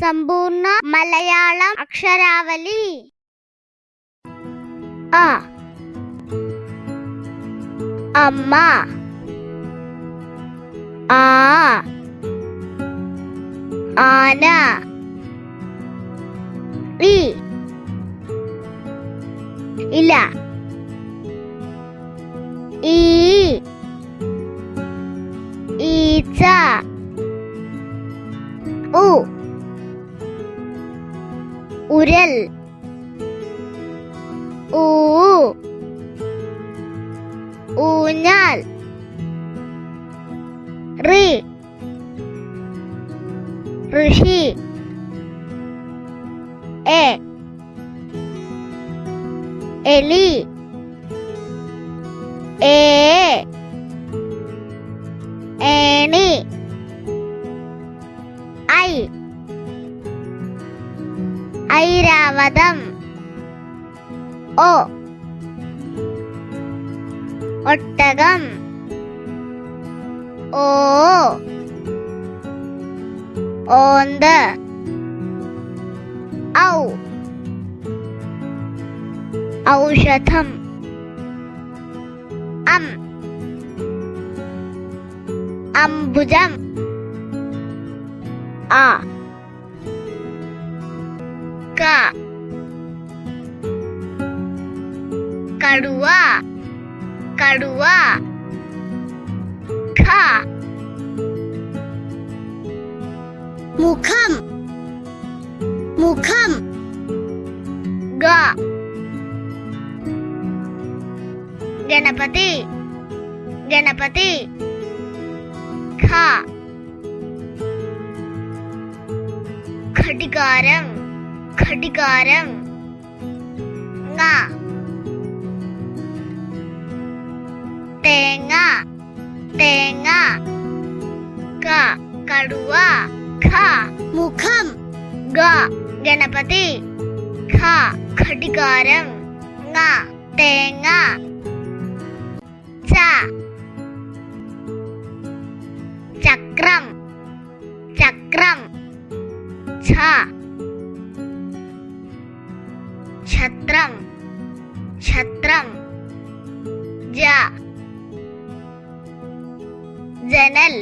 സമ്പൂർണ മലയാളം അക്ഷരാവലി. ആ അമ്മ. ആ. ആന. ഇ. ഇല. ഈ. ഈച്ച. ഉ. Urel. U. Unal. Ri. E. Eli. E. ഓ. ഒട്ടകം. ഓ. ഓന്ത്. ഔ. ഔഷധം. Mukam. Mukam. Ga. Ganapati. Ganapati. Kha. Khadikaram. Khadikaram. Nga. Tenga. Tenga. Ka. Kaduwa. ഖ മുഖം ഗ ഗണപതി ഖ ഘടികാരം ങ തേങ്ങ ച ചക്രം ചക്രം ഛ ഛത്രം ഛത്രം ജ ജനൽ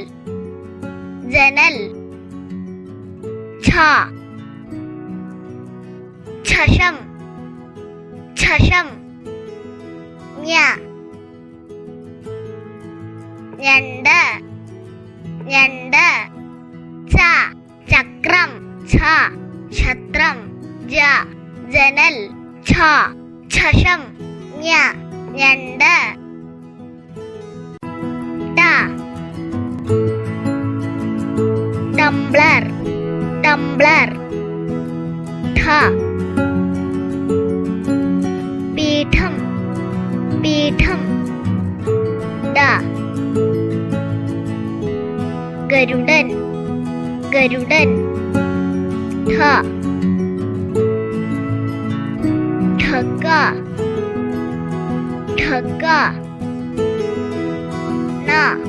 ജനൽ ഛ ഛശം ഛശം ഞ ഞണ്ട് ഞണ്ട് ച ചക്രം ഛ ഛത്രം ജ ജനൽ ഛ ഛശം ഞ ഞണ്ട് ട tumbler hablar. Tha. Pitham. Pitham. Da. Garudan. Garudan. Tha. Thaka. Thaka. Na.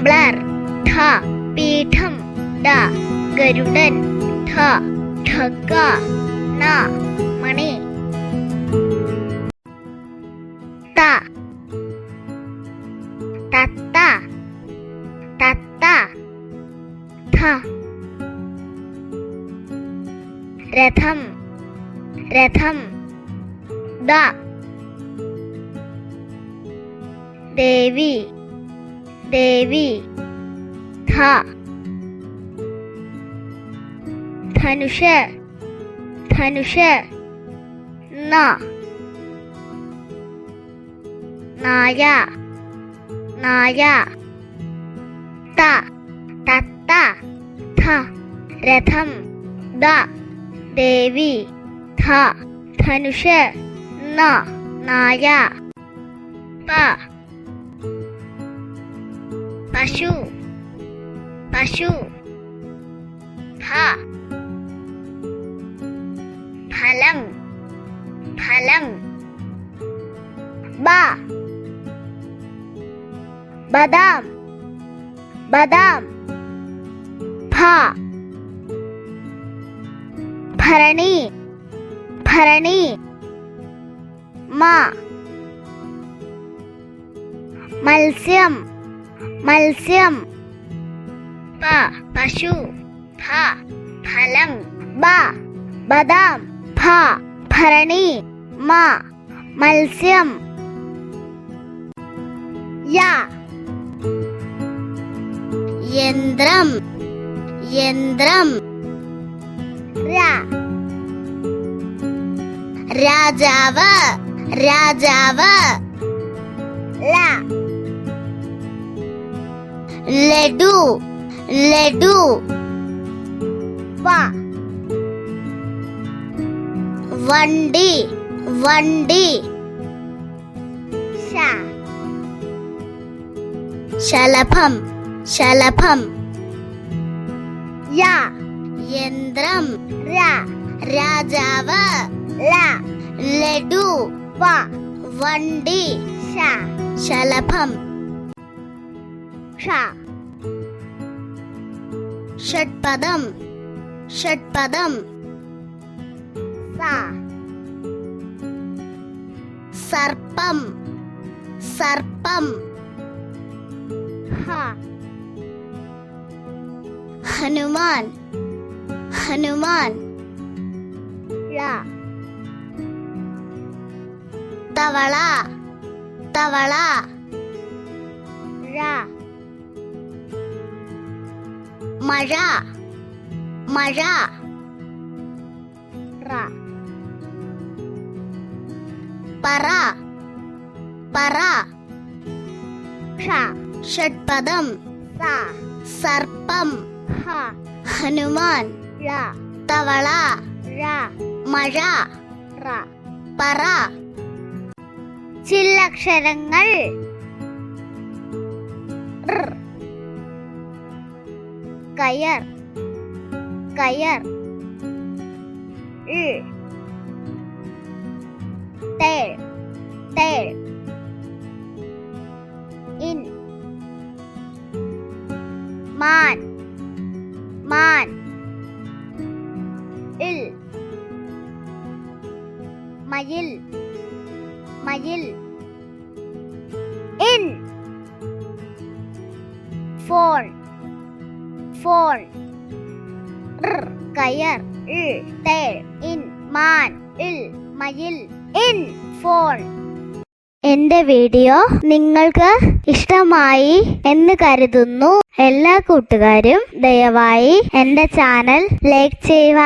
Tumbler ഠ പീഠം ഡ ഗരുഡൻ ഠ ഠക്ക ന മണി. ത തത്ത തത്ത ഥ രഥം രഥം ദ. ദേവി देवी था। धनुष धनुष ना। नाया नाया। ता, तत्ता था। रथम द। देवी था। धनुष ना। नाया। पा పశు పశు ఫ ఫలం ఫలం బా బదాం బదాం ఫ భరణి భరణి మా మల్స్యం മത്സ്യം. പ പശു. ഭ ഫലം. ബ ബദാം. ഭ ഭരണി. മ മത്സ്യം. യ യന്ത്രം. യന്ത്രം. രാജാവ്. രാജാവ്. ല ലഡു ലഡു. വണ്ടി വണ്ടി. ശലഭം ശലഭം. യന്ത്രം. രാജാവ്. ലഡു. വണ്ടി. ശലഭം. ഷ. षट्पदम् षट्पदम् सा सर्पम् सर्पम् हा हनुमान् हनुमान् ला तवळा तवळा മഴ. മഴ. പറ. പറ. ഷഡ്പദം. സർപ്പം. ഹനുമാൻ. തവള. മഴ. പറ. ചില്ലക്ഷരങ്ങൾ. kayar. Kayar. I ter, ter, in. Man. Video നിങ്ങൾക്ക് ഇഷ്ടമായി എന്ന് കരുതുന്നു. എല്ലാ കൂട്ടുകാരും ദയവായി എന്റെ ചാനൽ ലൈക്ക് ചെയ്യുക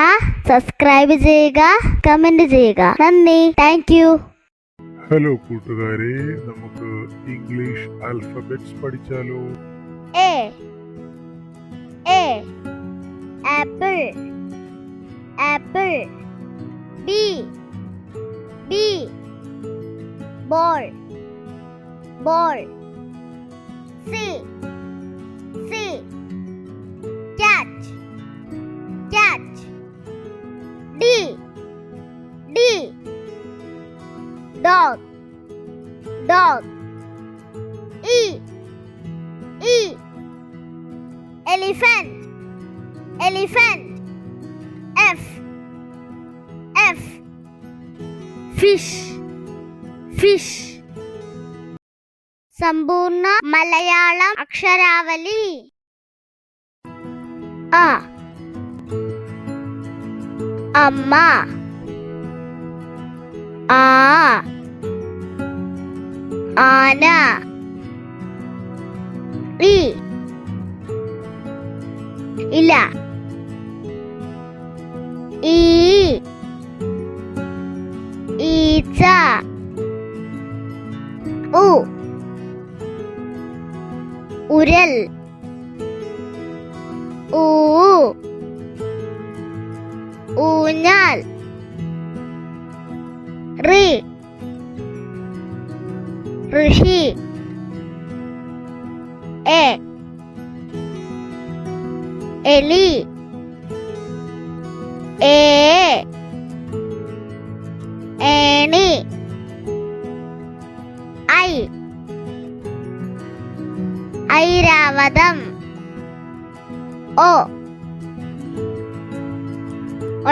സബ്സ്ക്രൈബ് ചെയ്യുക കമന്റ് ചെയ്യുക. നന്ദി. Thank you. ഹലോ കൂട്ടുകാരെ നമുക്ക് English alphabets പഠിച്ചാലോ? A A apple apple B B ball. ball. C. C. Catch. Catch. D. D. Dog. Dog. E. E. Elephant. Elephant. F. F. Fish. Fish. സമ്പൂർണ മലയാളം അക്ഷരാവലി. ആ അമ്മ. ആ. ആന. ഇ. ഇല.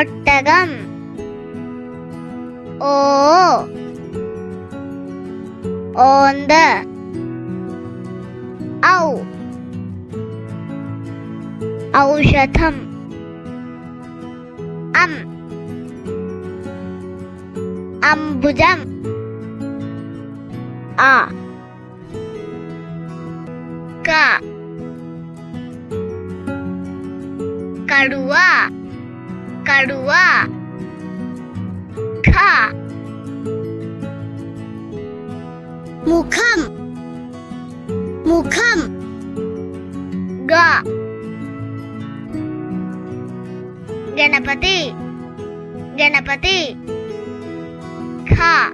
ഒട്ടകം. ഓ. ഓന്ത്. ഔ. ഔഷധം. അം. അംബുജം. ആ. ക. കടുവ. kedua. K. Mukham. Mukham. Ga Ganapati Ganapati ka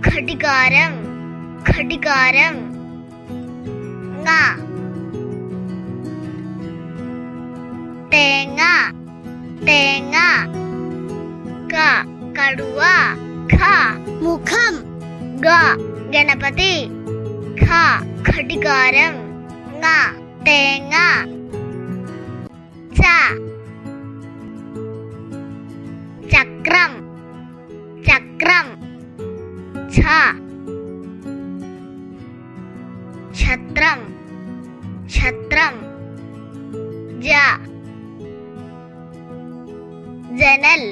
Khadikaram Khadikaram Nga. tengah. Tengah. Ka kedua ka mukham. Ga. Ganapati. Ka kadigaram nga. Tengah. Cha. Cakram cakram cha. Chatram chatram, chatram. ജനൽ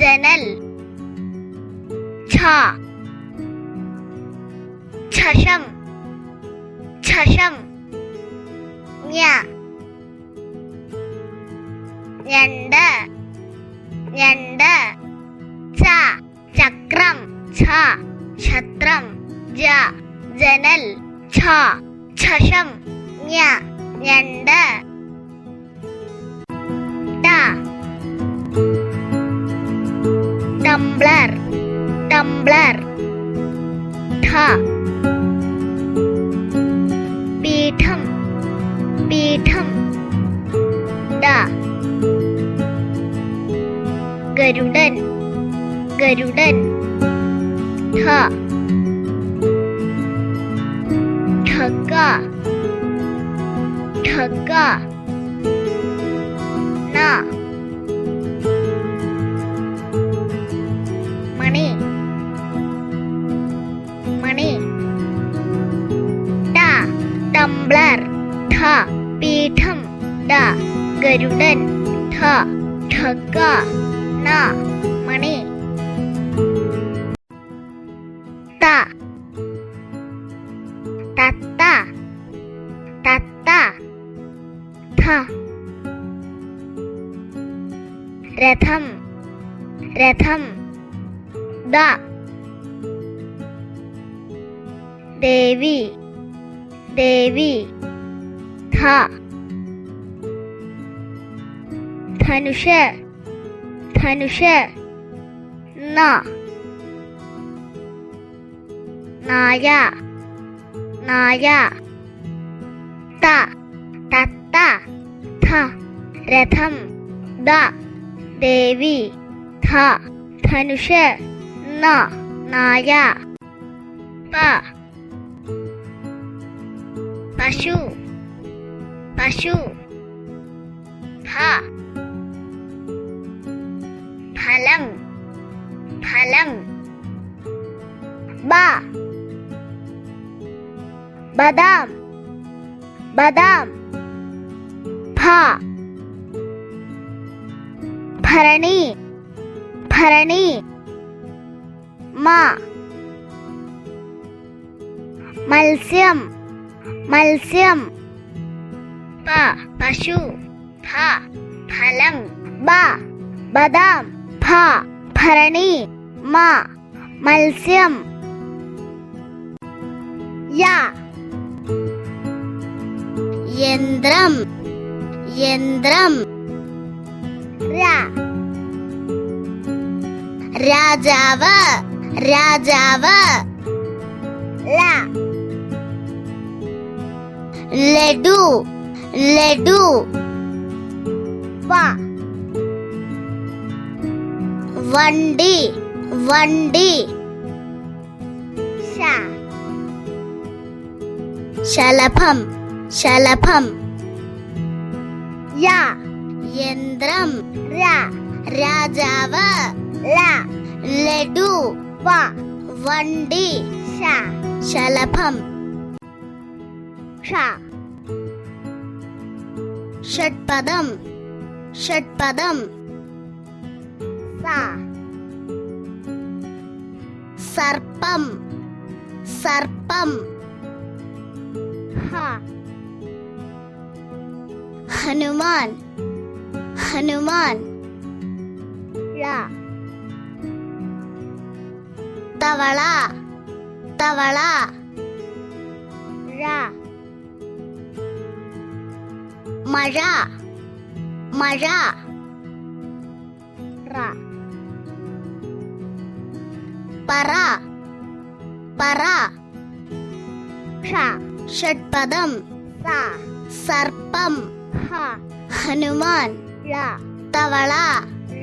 ജനൽ ഛ ഛഷം ഛഷം ഞ ഞണ്ട് ഞണ്ട് ച ചക്രം ഛ ഛത്രം ജ ജനൽ ഛ ഛഷം ഞ ഞണ്ട് Tumbler, tumbler, ta, pitam, pitam, da, garudan, garudan, ta, thaka, thaka. Dhanush Dhanush ന നായ നായ ത തത്ത ഥ രഥം ദ ദേവി ധ ധനുഷ് ന നായ പ പശു പശു ഫ फलम फलम बा बादाम बादाम फा भरणी भरणी मा मत्स्यम मत्स्यम पा पशु फा फलम बा बादाम భ భరణి మ మల్స్యం. యా యంద్రం యంద్రం. రా రాజావ రాజావ. లా లెడు లెడు వా വണ്ടി വണ്ടി. ശലഭം ശലഭം. യന്ത്രം. രാജാവ്. ലഡു. വണ്ടി. ശലഭം. ഷഡ്പദം. ഷഡ്പദം. சர்ப்பம். சர்ப்பம். ஹனுமான். ஹனுமான். தவளா. தவளா. மழா. மழா. ഹ ഹനുമാൻ ല തവള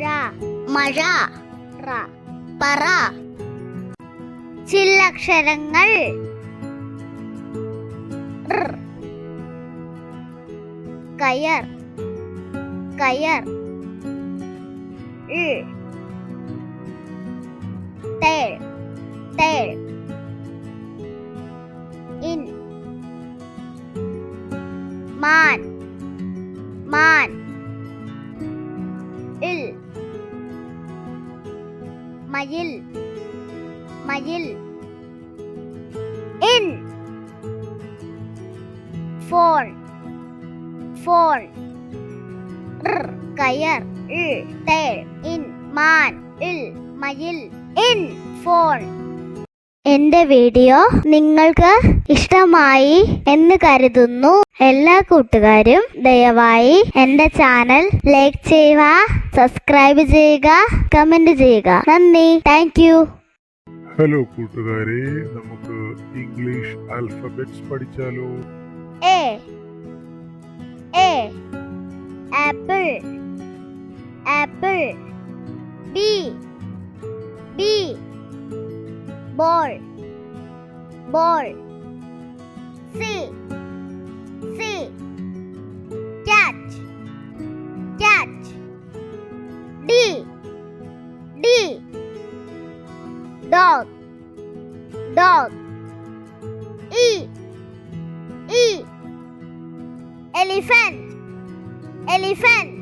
ര മഴ റ പറ ചില്ലക്ഷരങ്ങൾ ർ. കയർ കയർ தேள் தேள் இன் மான் மான் இல் மயில் மயில் இன் ஃபோன் ஃபோன் கயர் இல் தேள் இன் மான் இல் மயில் ഇൻ ഫോൺ. എന്റെ വീഡിയോ നിങ്ങൾക്ക് ഇഷ്ടമായി എന്ന് കരുതുന്നു. എല്ലാ കൂട്ടുകാരും ദയവായി എന്റെ ചാനൽ ലൈക്ക് ചെയ്യുക സബ്സ്ക്രൈബ് ചെയ്യുക കമന്റ് ചെയ്യുക. നന്ദി. Thank you. ഹലോ കൂട്ടുകാരെ നമുക്ക് English alphabets പഠിച്ചാലോ? A A apple apple. B B. Ball. Ball. C. C. Catch. Catch. D. D. Dog. Dog. E. E. Elephant. Elephant.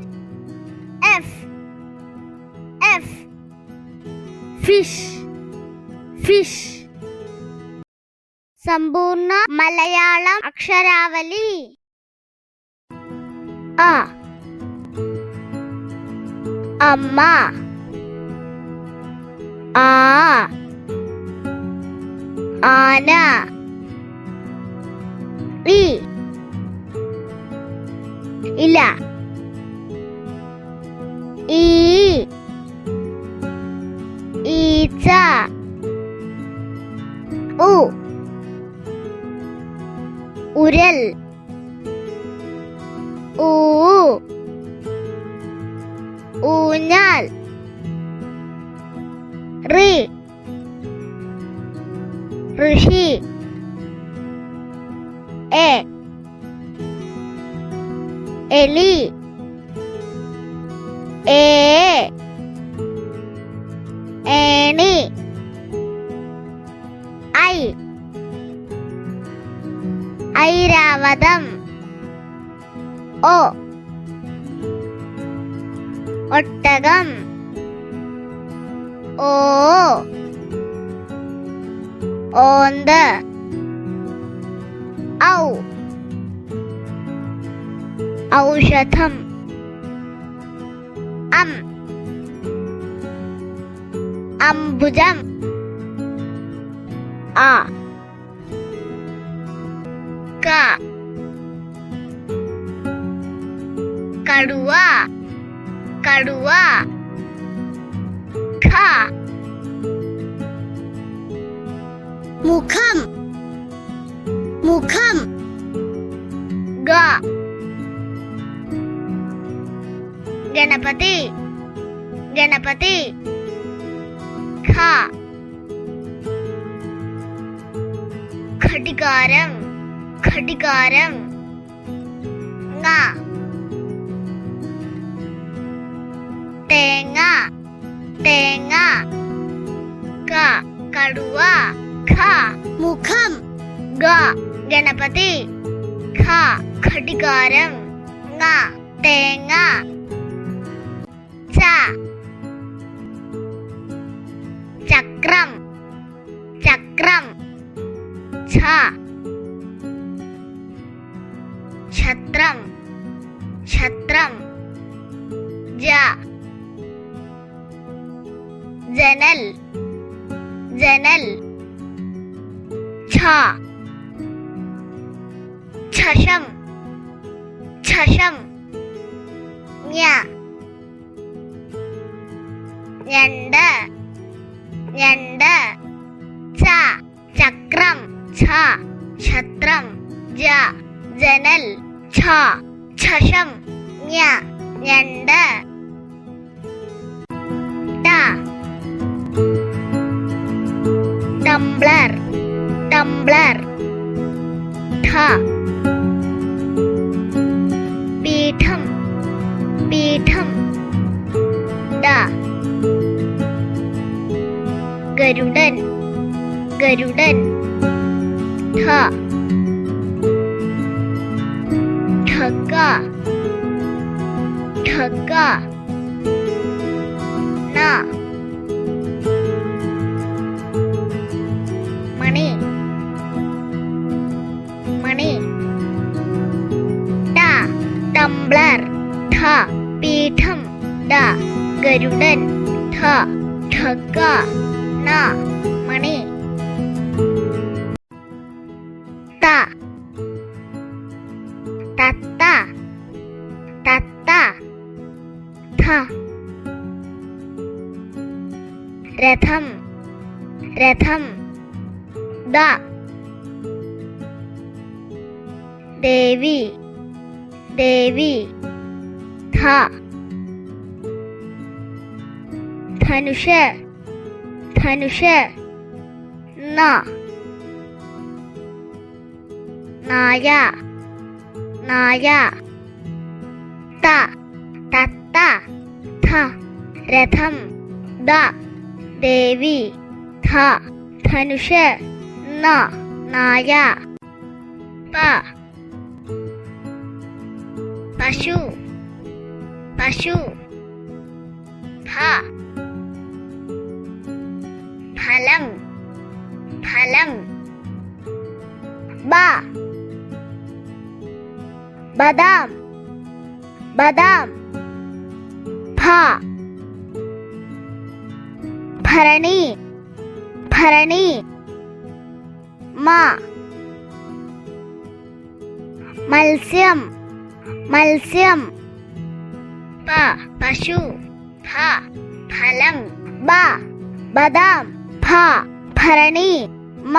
Fish. Fish സമ്പൂർണ മലയാളം അക്ഷരാവലി. ആ അമ്മ. ആ. ആന. ഇ. ഇല. ഈ 一炸 உ உரல் ஊ ஊனால் ரி Ambujang. A. Ka Karua Karua Ka Mukham. Mukham. Ga Ganapati. Ganapati. ഖ. ഘടികാരം ഘടികാരം. തേങ്ങ തേങ്ങ. ക കടുവ ഖ. മുഖം. ഗ ഗണപതി. ഖ ഘടികാരം. തേങ്ങ. ച ചക്രം ചക്രം ഛ ഛത്രം ഛത്രം ജ ജനൽ ജനൽ ഛ ഛശം ഛശം ഞ ഞണ്ട് ഞണ്ട് ച. ചക്രം. ഛ. ഛത്രം. ജ. ജനൽ. ഛ. ഛഷം. ഞ ഞണ്ട് ട ടംബ്ലർ. ടംബ്ലർ. ഗരുഡൻ ഗരുഡൻ ഠ ഠഗ ഠഗ ന മണി മണി ട ടംബ്ലർ ഠ പീഠം ഡ ഗരുഡൻ ഠ ഠഗ ന മണി. ത. തത്ത. തത്ത. ഥ രഥം. രഥം. ദ. ദേവി. ദേവി. ധ. ധനുഷ്. ധനുഷ് ന. നായ. നായ. ത. തത്ത. ഥ രഥം. ദ. ദേവി. ധ. ധനുഷ് ന. നായ. പ. പശു. പശു. ബദാം ബദാം ഭ ഭരണി ഭരണി മ മത്സ്യം മത്സ്യം പ പശു ഭ ഫലം ബ ബദാം ഭ ഭരണി മ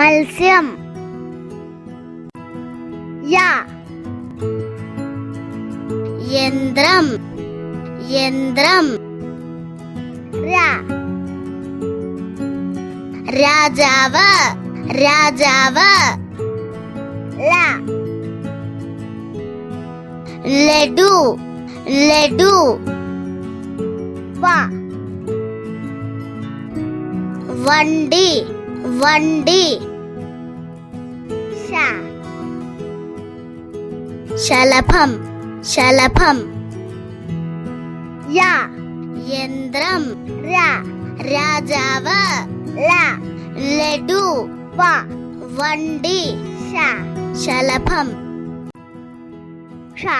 മത്സ്യം ராஜாவ ராஜாவ லடு லடு வண்டி வண்டி சலபம் சலபம் யா யந்திரம் ரா ராஜாவ லா லெடு வா வண்டி ஷா சலபம் ஷா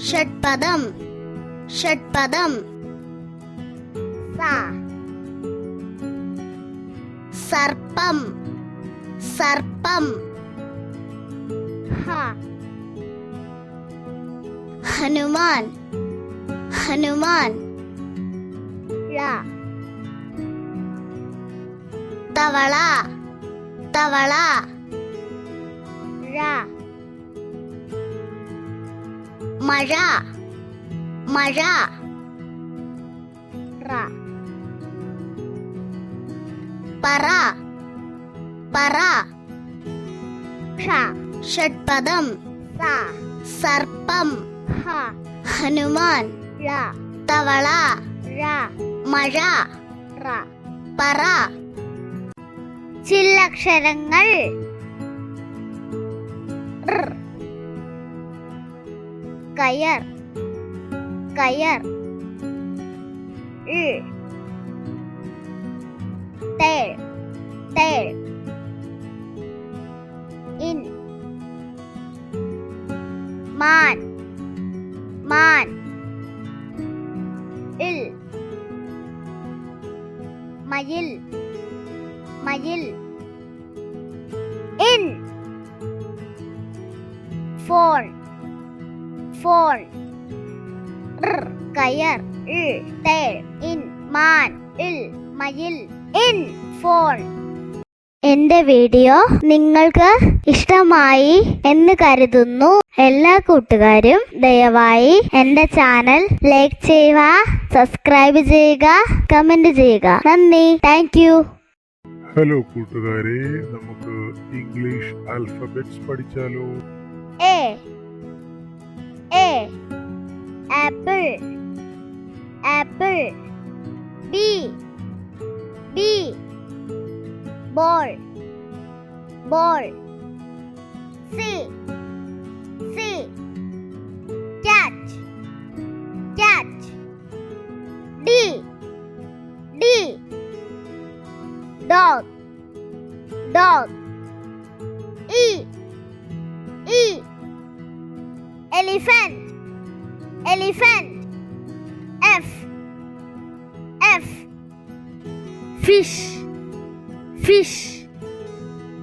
षट्पदं षट्पदं सा सर्पं सर्पं हनुमान् ஹனுமான் ரா தவளா தவளா ரா மழா மழா ரா பரா பரா ஷட்பதம் சர்ப்பம் ஹனுமான் തവള മഴ റ പറ ചില്ലക്ഷരങ്ങൾ. കയർ കയർ. തേൾ തേൾ മയിൽ ഇൻ ഫോൺ ർ കയർ ഇ തേൾ ഇൻ മാൻ ഇൽ മയിൽ ഇൻ ഫോൺ എന്റെ വീഡിയോ നിങ്ങൾക്ക് ഇഷ്ടമായി എന്ന് കരുതുന്നു. എല്ലാ കൂട്ടുകാരും ദയവായി എന്റെ ചാനൽ ലൈക്ക് ചെയ്യുക സബ്സ്ക്രൈബ് ചെയ്യുക കമന്റ് ചെയ്യുക. നന്ദി. താങ്ക് ഹലോ കൂട്ടുകാരെ നമുക്ക് English alphabets പഠിച്ചാലോ A A apple apple B B ball ball C C cat cat D D dog. Dog. E. E. Elephant. Elephant. F. F. Fish. Fish